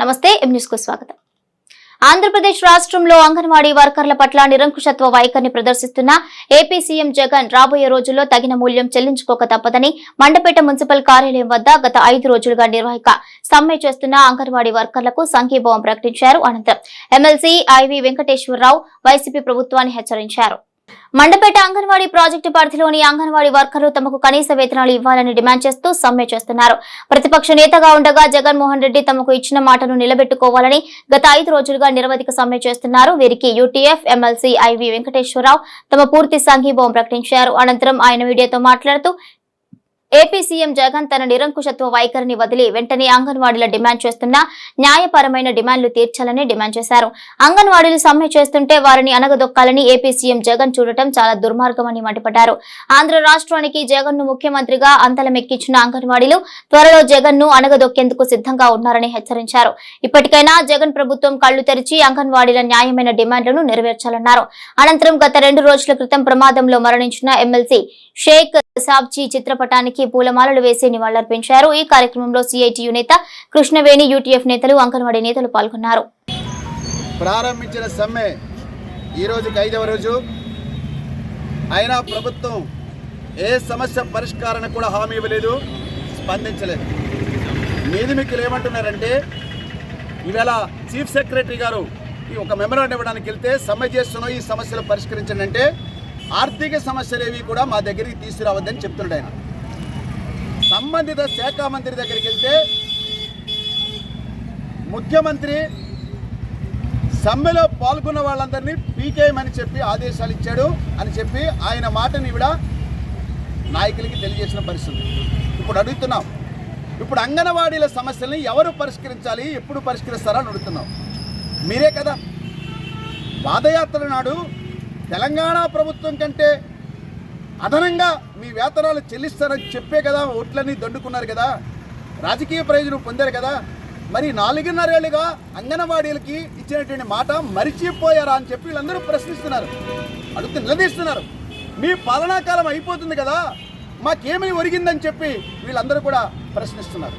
నమస్తే ఎం న్యూస్కు స్వాగతం. ఆంధ్రప్రదేశ్ రాష్ట్రంలో అంగన్వాడీ వర్కర్ల పట్ల నిరంకుశత్వ వైఖరిని ప్రదర్శిస్తున్న ఏపీ సీఎం జగన్ రాబోయే రోజుల్లో తగిన మూల్యం చెల్లించుకోక తప్పదని మండపేట మున్సిపల్ కార్యాలయం వద్ద గత ఐదు రోజులుగా నిర్వహిక సమ్మె చేస్తున్న అంగన్వాడీ వర్కర్లకు సంఘీభావం ప్రకటించారు. అనంతరం ఎమ్మెల్సీ ఐవి వెంకటేశ్వరరావు వైసీపీ ప్రభుత్వాన్ని హెచ్చరించారు. మండపేట అంగన్వాడీ ప్రాజెక్టు పరిధిలోని అంగన్వాడీ వర్కర్లు తమకు కనీస వేతనాలు ఇవ్వాలని డిమాండ్ చేస్తూ సమ్మె చేస్తున్నారు. ప్రతిపక్ష నేతగా ఉండగా జగన్మోహన్ రెడ్డి తమకు ఇచ్చిన మాటను నిలబెట్టుకోవాలని గత ఐదు రోజులుగా నిరవధిక సమ్మె చేస్తున్నారు. వీరికి యూటీఎఫ్ ఎమ్మెల్సీ ఐవి వెంకటేశ్వరరావు తమ పూర్తి సంఘీభావం ప్రకటించారు. అనంతరం ఆయన మీడియాతో మాట్లాడుతూ ఏపీ సీఎం జగన్ తన నిరంకుశత్వ వైఖరిని వదిలి వెంటనే అంగన్వాడీల డిమాండ్ చేస్తున్న న్యాయపరమైన డిమాండ్లు తీర్చాలని డిమాండ్ చేశారు. అంగన్వాడీలు సమ్మె చేస్తుంటే వారిని అనగదొక్కాలని ఏపీ సీఎం జగన్ చూడటం చాలా దుర్మార్గమని మండిపడ్డారు. ఆంధ్ర రాష్ట్రానికి జగన్ను ముఖ్యమంత్రిగా అంతలమెక్కించిన అంగన్వాడీలు త్వరలో జగన్ను అనగదొక్కేందుకు సిద్ధంగా ఉన్నారని హెచ్చరించారు. ఇప్పటికైనా జగన్ ప్రభుత్వం కళ్ళు తెరిచి అంగన్వాడీల న్యాయమైన డిమాండ్లను నెరవేర్చాలన్నారు. అనంతరం గత రెండు రోజుల క్రితం ప్రమాదంలో మరణించిన ఎమ్మెల్సీ షేక్ సాబ్జీ చిత్రపటానికి పూలమాలలు వేసి నివాళులర్పించారు. ఈ కార్యక్రమంలో సిఐటియు నేత కృష్ణవేణి యూటీఎఫ్ నేతలు అంగన్వాడీ నేతలు పాల్గొన్నారు. ప్రారంభించిన సమ్మె ఈ రోజుకి ఐదవ రోజు. అయినా ప్రభుత్వం ఏ సమస్య పరిష్కారం కూడా హామీ ఇవ్వలేదు స్పందించలేదు. మీదిమిక్కులు ఏమంటున్నారంటే ఈవేళ చీఫ్ సెక్రటరీ గారు ఈ ఒక మెమరాండం ఇవ్వడానికి వెళ్తే సమ్మె చేస్తున్నాం ఈ సమస్యలు పరిష్కరించండి అంటే ఆర్థిక సమస్యలు ఏవి కూడా మా దగ్గరికి తీసుకురావద్దని చెప్తున్నాడు ఆయన. సంబంధిత శాఖ మంత్రి దగ్గరికి వెళ్తే ముఖ్యమంత్రి సమ్మెలో పాల్గొన్న వాళ్ళందరినీ పీకేయమని చెప్పి ఆదేశాలు ఇచ్చాడు అని చెప్పి ఆయన మాటని ఇవిడ నాయకులకి తెలియజేసిన పరిస్థితి. ఇప్పుడు అడుగుతున్నాం. ఇప్పుడు అంగన్వాడీల సమస్యల్ని ఎవరు పరిష్కరించాలి ఎప్పుడు పరిష్కరిస్తారని అడుగుతున్నాం. మీరే కదా. పాదయాత్ర నాడు తెలంగాణ ప్రభుత్వం కంటే అదనంగా మీ వేతనాలు చెల్లిస్తారని చెప్పే కదా ఓట్లన్నీ దండుకున్నారు కదా రాజకీయ ప్రయోజనం పొందారు కదా మరి నాలుగున్నరేళ్ళుగా అంగన్వాడీలకి ఇచ్చినటువంటి మాట మరిచిపోయారా అని చెప్పి వీళ్ళందరూ ప్రశ్నిస్తున్నారు అడుగుతూ నిలదీస్తున్నారు. మీ పాలనాకాలం అయిపోతుంది కదా మాకేమీ ఒరిగిందని చెప్పి వీళ్ళందరూ కూడా ప్రశ్నిస్తున్నారు.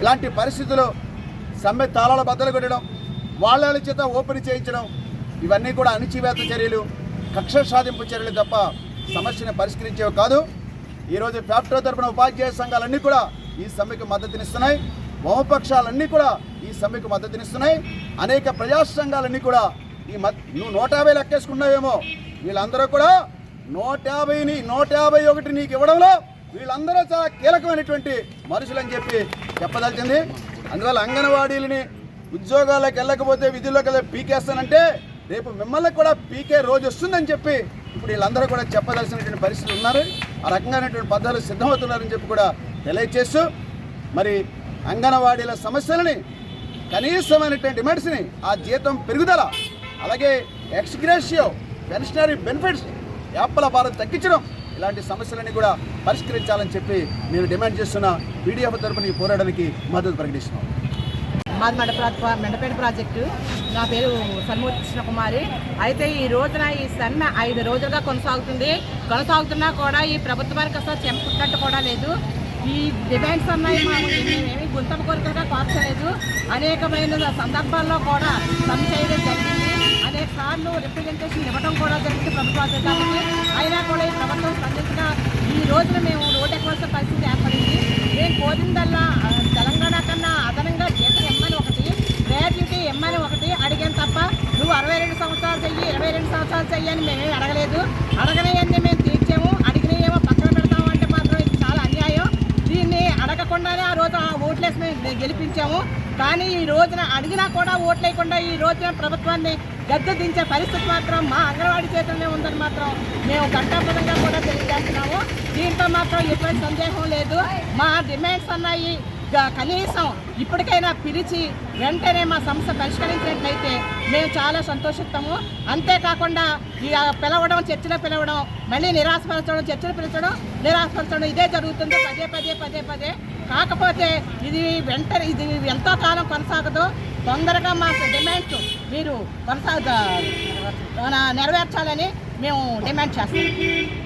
ఇలాంటి పరిస్థితుల్లో సమ్మె తాళాల బద్దలు కొట్టడం వాళ్ళ చేత ఓపెన్ చేయించడం ఇవన్నీ కూడా అణిచివేత చర్యలు కక్ష సాధింపు చర్యలు తప్ప సమస్యను పరిష్కరించేవి కాదు. ఈరోజు ఫ్యాక్టరీ తరపున ఉపాధ్యాయ సంఘాలన్నీ కూడా ఈ సమ్మెకు మద్దతునిస్తున్నాయి. వామపక్షాలన్నీ కూడా ఈ సమ్మెకు మద్దతునిస్తున్నాయి. అనేక ప్రజా సంఘాలన్నీ కూడా ఈ మద్ నువ్వు నూట యాభై లెక్కేసుకున్నావేమో. వీళ్ళందరూ కూడా నూట యాభైని నూట యాభై ఒకటి నీకు ఇవ్వడంలో వీళ్ళందరూ చాలా కీలకమైనటువంటి మనుషులని చెప్పి చెప్పదలిచింది. అందువల్ల అంగన్వాడీలని ఉద్యోగాలకు వెళ్ళకపోతే విధుల్లోకి వెళ్ళి పీకేస్తానంటే రేపు మిమ్మల్ని కూడా పీకే రోజు వస్తుందని చెప్పి ఇప్పుడు వీళ్ళందరూ కూడా చెప్పదలసినటువంటి పరిస్థితులు ఉన్నారు. ఆ రకంగానటువంటి పద్ధతులు సిద్ధమవుతున్నారని చెప్పి కూడా తెలియచేస్తూ మరి అంగన్వాడీల సమస్యలని కనీసమైనటువంటి డిమాండ్స్ని ఆ జీతం పెరుగుదల అలాగే ఎక్స్గ్రేషియో పెన్షనరీ బెనిఫిట్స్ యాప్ల భారం తగ్గించడం ఇలాంటి సమస్యలన్నీ కూడా పరిష్కరించాలని చెప్పి నేను డిమాండ్ చేస్తున్న పీడిఎఫ్ తరపున ఈ పోరాటానికి మద్దతు ప్రకటిస్తున్నాం. మాది మండప మెండపేట ప్రాజెక్టు. నా పేరు సన్మూర్తి కృష్ణకుమారి అయితే ఈ రోజున ఈ సమ్మె ఐదు రోజులుగా కొనసాగుతుంది. కొనసాగుతున్నా కూడా ఈ ప్రభుత్వానికి అసలు చెంపుట్టినట్టు కూడా లేదు. ఈ డిమాండ్స్ అన్నాయి మేమేమి ఏమి గుంతమ కోరికలుగా కోర్చలేదు అనేకమైన సందర్భాల్లో కూడా సమ్మె చేయడం జరిగింది. అనేక సార్లు రిప్రజెంటేషన్ ఇవ్వడం కూడా జరిగింది ప్రభుత్వ అధికారులకి. అయినా కూడా ఈ ప్రభుత్వం స్పందించిన ఈ రోజున మేము రోడ్ ఎక్కవలసిన పరిస్థితి ఏర్పడింది. మేము కోరిందల్లా ఆ, తెలంగాణ కన్నా అదనంగా జీతం ఇమ్మని ఒకటి గ్రాడ్యుటీ ఇమ్మని ఒకటి అడిగాను తప్ప నువ్వు అరవై రెండు సంవత్సరాలు చెయ్యి. ఇరవై రెండు సంవత్సరాలు చెయ్యి అని మేమేమి అడగలేదు. అడగనవన్నీ మేము తీర్చాము. అడిగినవేమో పక్కన పెడతాము అంటే మాత్రం ఇది చాలా అన్యాయం. దీన్ని అడగకుండానే ఆ రోజు ఆ ఓట్లేసి మేము గెలిపించాము. కానీ ఈ రోజున అడిగినా కూడా ఓట్లేయకుండా ఈ రోజున ప్రభుత్వాన్ని గద్దె దించే పరిస్థితి మాత్రం మా అంగన్వాడీ చేతుల్లోనే ఉందని మాత్రం మేము ఘంటాపదంగా కూడా తెలియజేస్తున్నాము. దీంట్లో మాత్రం ఎటువంటి సందేహం లేదు. మా డిమాండ్స్ అన్నాయి. కనీసం ఇప్పటికైనా పిలిచి వెంటనే మా సమస్య పరిష్కరించినట్లయితే మేము చాలా సంతోషిస్తాము. అంతేకాకుండా ఇక పిలవడం చర్చలో పిలవడం మళ్ళీ నిరాశపరచడం చర్చలు పిలచడం నిరాశపరచడం ఇదే జరుగుతుంది పదే పదే పదే పదే. కాకపోతే ఇది వెంటనే ఇది ఎంతో కాలం కొనసాగదు. తొందరగా మా డిమాండ్స్ మీరు కొనసాగ నెరవేర్చాలని మేము డిమాండ్ చేస్తాం.